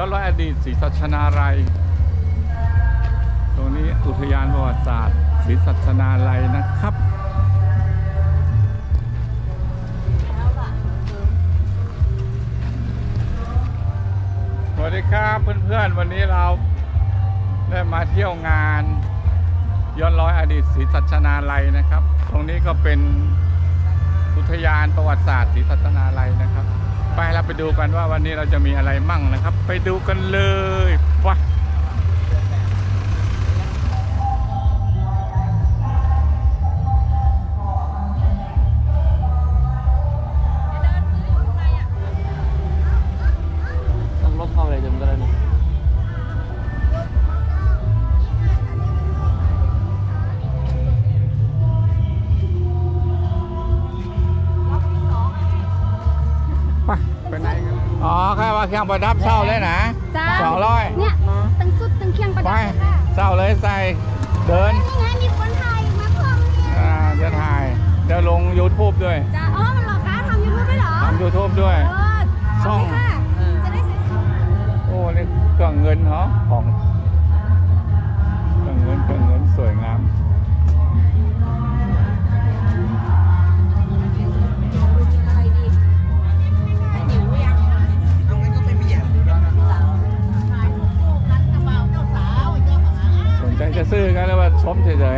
ย้อนรอยอดีตศรีสัชนาลัย ตรงนี้อุทยานประวัติศาสตร์ศรีสัชนาลัยนะครับสวัสดีครับเพื่อนๆ วันนี้เราได้มาเที่ยวงาน ย้อนร้อยอดีตศรีสัชนาลัยนะครับ ตรงนี้ก็เป็นอุทยานประวัติศาสตร์ศรีสัชนาลัยนะครับ ไปเราไปดูกันว่าวันนี้เราจะมีอะไรมั่งนะครับ ไปดูกันเลยไป แค่ว่าเครื่องประดับเช่าเลยนะจ้าสองร้อยเนี่ยตั้งสุดตั้งเคียงประไปดับเลยค่ะเช่าเลยใส่เดินนี่ไงมีคนไทยมาเพิ่มเนี่ยอ่าจะถ่ายเดี๋ยวลง YouTube ด้วยจ้าอ๋อมันเหรอคะทำยูทูบด้วยเหรอทำ YouTube ด้วย เออช่องเาเลยค่ะจะได้สวยโอ้นี่เครื่องเงินเหรอของ กันหรือว่าชมเฉย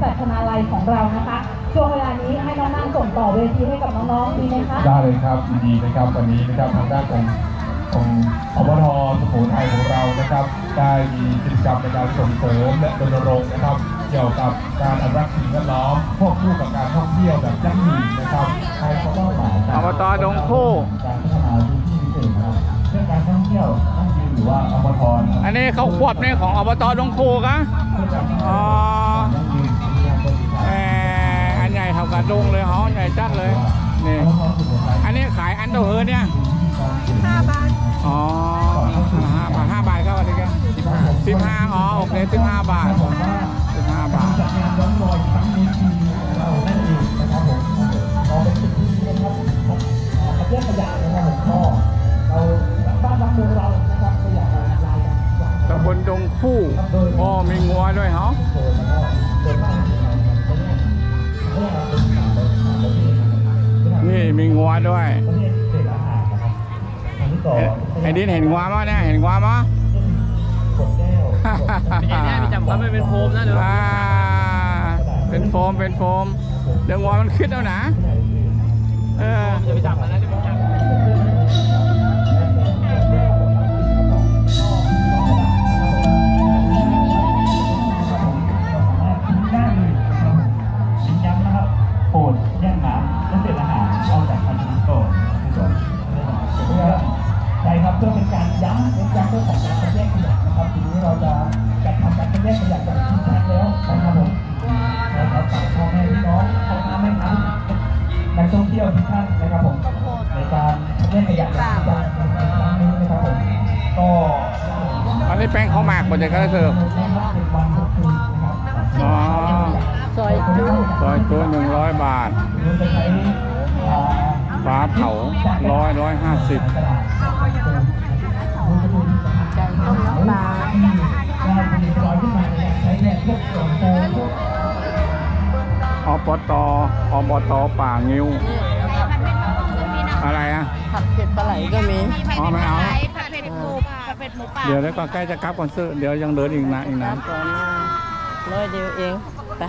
พื่ออำเภอศรีสัชนาลัยของเรานะคะ ช่วงเวลานี้ให้น้องนั่งส่งต่อเวทีให้กับน้องๆดีไหมคะ ได้เลยครับยินดีนะครับวันนี้นะครับทางด้านของของอบทสุโขทัยของเรานะครับ ได้มีกิจกรรมในการส่งเสริมและรณรงค์นะครับ เกี่ยวกับการอนุรักษ์สิ่งแวดล้อมควบคู่กับการท่องเที่ยวแบบยั่งยืนนะครับให้เขาเป้าหมายการอบตดงคู่ การพัฒนาพื้นที่พิเศษนะครับเรื่องการท่องเที่ยวยั่งยืนหรือว่าอบทนะครับอันนี้เขาควบนี่ของอบตดงคูกะอ๋อยั่งยื นใหญ่เท่ากับดงเลยเหรอใหญ่จัดเลยนี่อันนี้ขายอันเท่าเฮอเนี่ยห้าบาทอ๋อห้าบาทห้าบาทก็อะไรกันสิบห้าอ๋อโอเคสิบห้าบาทสิบห้าบาทจัดงานย้อนรอยครั้งนี้ทีของเรานั่นเองนะครับผมเราเป็นสิ่งที่นะครับขับแยกขยะนะครับผมก็เราบ้านรักเมืองเรานะครับขยะละลายกันอย่างตำบลดงคู่อ๋อมีงัวด้วยเหรอ สองไอ้ดินเห็นงัวมั้ยเนี่ยเห็นงัวมั้ยขวดแก้วเป็นไงเนี่ยมีจทำให้เป็นโฟมนะเดี๋ยวอ่าเป็นโฟมเป็นโฟมเดี๋ยวงอมันขึ้นเอานะเออจะไปจับมันนะเดี๋ยว นักท่องเที่ยวทุกท่านนะครับผมในการคัดแยกขยะอย่างจริงจังในครั้งนี้นะครับผมก็อันนี้แป้งข้าวหมากมันจะก็เสิร์ฟเป็นวันทุกคืนนะครับอ๋อซอยจุซอยตัวหนึ่งร้อยบาทเราจะใช้อ่าฟ้าเผาร้อยร้อยห้าสิบกระดาษไก่ต้มน้ำปลาได้ผลิตล อยขึ้นมาเนี่ยใช้เนี่ยพวกกล่องโฟมพวกอบตอบตป่างิ้ว อะไรอะ ผัดเผ็ดปลาไหลก็มีอ๋อไม่เอา ผัดเผ็ดหมูผัดเผ็ดหมูป่าเดี๋ยวแล้วก็ใกล้จะกลับก่อนซื้อเดี๋ยวยังเดินอีกนะอีกนะก่อนนะร้อยเดียวเองไป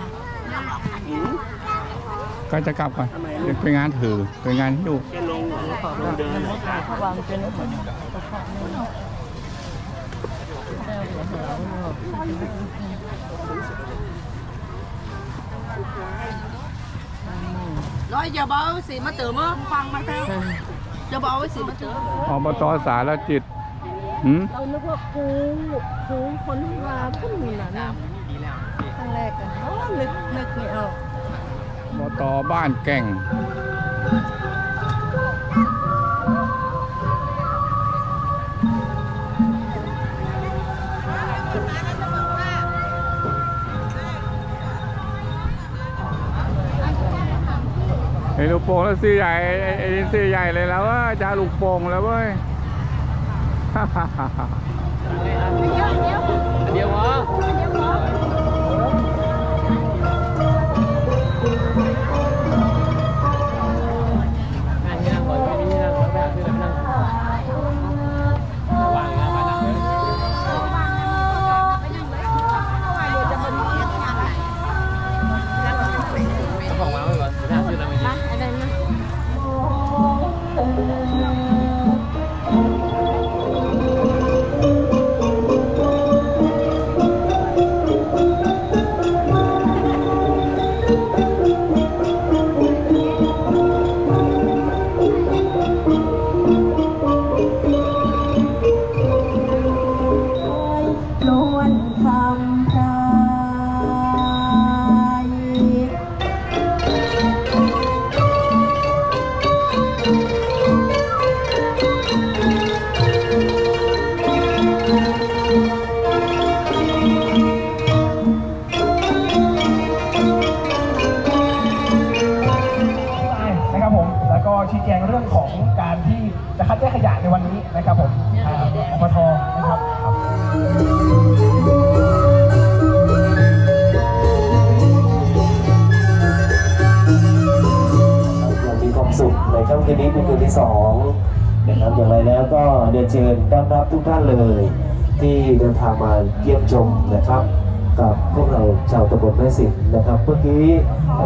ใกล้จะกลับก่อนเดี๋ยวเป็นงานถือเป็นงานหิ้วเขาวางเป็น ร้อยอย่าเบาสีมาเติมมั้งฟังมันแค่อย่าเบาไว้สีมาเติมอบตสารจิตหืมเรานึกว่าครูครูคนที่มาพุ่นน่ะนะครั้งแรกอะอ๋อนึกนึกไม่ออกอบตบ้านแก่ง ไอ้ลูกโป่งแล้วซีใหญ่ไอ้ไอ้นี่ซีใหญ่เลยแล้วว่าจะลูกโป่งแล้วเว้ยเดี๋ยวเหรอ ที่สองนะครับอย่างไรแล้วก็เรียนเชิญต้อนรับทุกท่านเลย ที่เดินทางมาเยี่ยมชมนะครับกับพวกเราชาวตำบลแม่สินนะครับ เมื่อกี้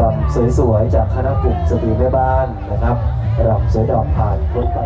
รำสวยๆจากคณะกลุ่มสตรีแม่บ้านนะครับรำสวยดอกผ่านพ้นไป